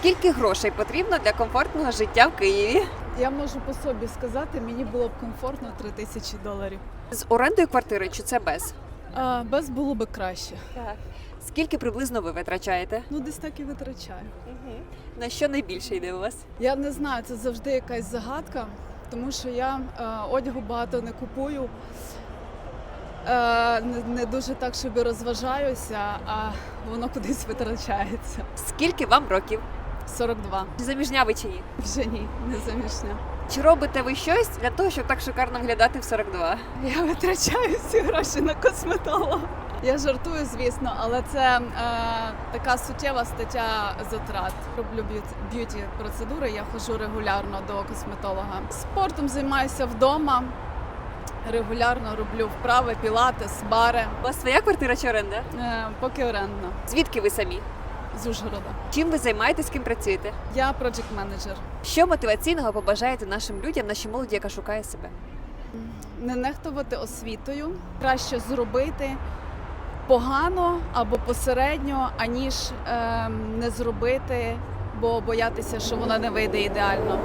Скільки грошей потрібно для комфортного життя в Києві? Я можу по собі сказати, мені було б комфортно 3 тисячі доларів. З орендою квартири чи це без? А, без було би краще. Так. Скільки приблизно ви витрачаєте? Ну, десь так і витрачаю. На що найбільше йде у вас? Я не знаю, це завжди якась загадка, тому що я е, одягу багато не купую. Е, не, не дуже так, щоб розважаюся, а воно кудись витрачається. Скільки вам років? 42. Чи заміжня ви чи ні? Вже ні, не заміжня. Чи робите ви щось для того, щоб так шикарно виглядати в 42? Я витрачаю всі гроші на косметолога. Я жартую, звісно, але це е, така суттєва стаття затрат. Роблю б'ют- б'юті процедури. Я ходжу регулярно до косметолога. Спортом займаюся вдома. Регулярно роблю вправи, пілатес, бари, У вас своя квартира чи оренда? е, поки орендно Звідки ви самі? З Ужгорода. Чим ви займаєтесь, ким працюєте? Я проджект менеджер. Що мотиваційного побажаєте нашим людям, нашій молоді, яка шукає себе? Не нехтувати освітою, краще зробити погано або посередньо, аніж ем, не зробити, бо боятися, що вона не вийде ідеально.